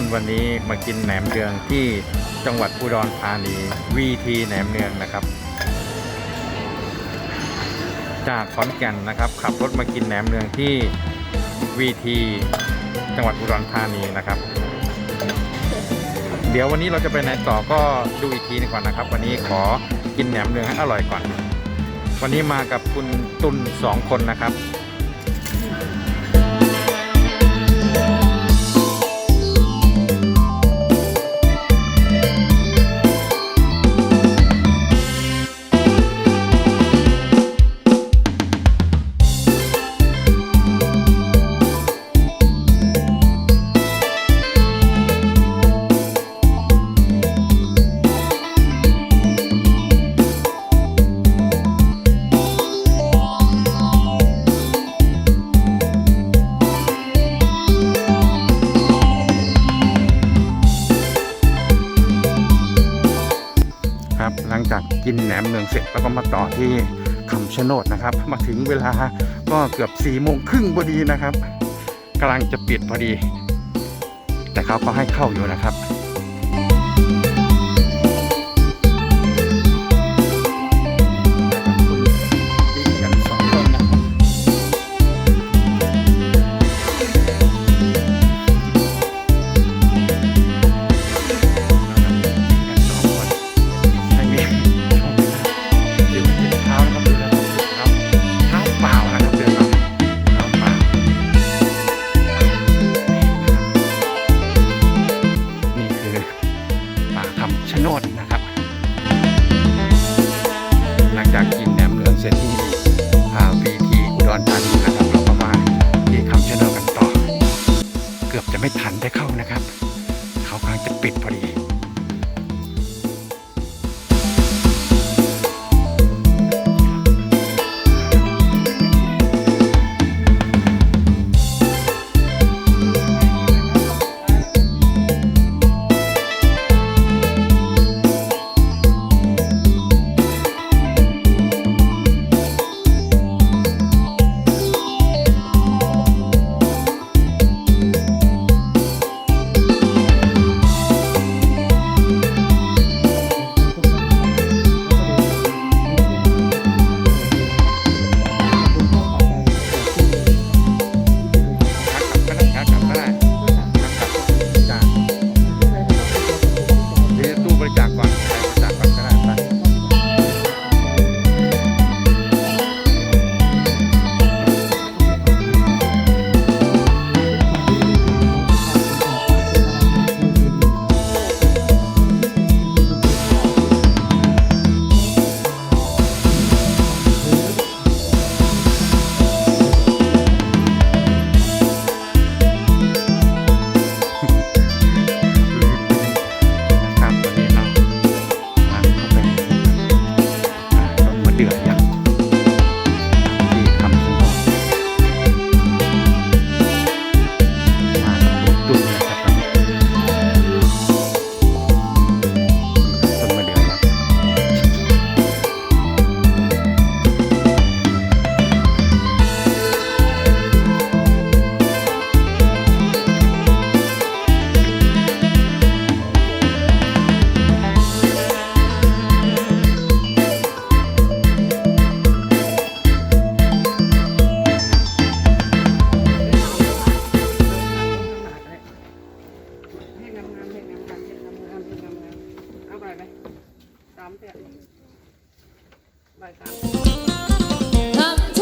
ต้นวันนี้มากินแหนมเนืองที่จังหวัดอุดรธานีวีทีแหนมเนืองนะครับ จากขอนแก่นนะครับ ขับรถมากินแหนมเนืองที่วีทีจังหวัดอุดรธานีนะครับ เดี๋ยววันนี้เราจะไปไหนต่อก็ดูอีกทีหนึงก่อนนะครับ วันนี้ขอกินแหนมเนืองให้อร่อยก่อน วันนี้มากับคุณตุลสองคนนะครับ ครับ หลังจากกินแหนมเมืองเสร็จแล้วก็มาต่อที่คำชะโนดนะครับ มาถึงเวลาก็เกือบ4ี่โมงครึ่งพอดีนะครับกำลังจะปิดพอดี แต่เขาก็ให้เข้าอยู่นะครับ บ่าใบสามคำ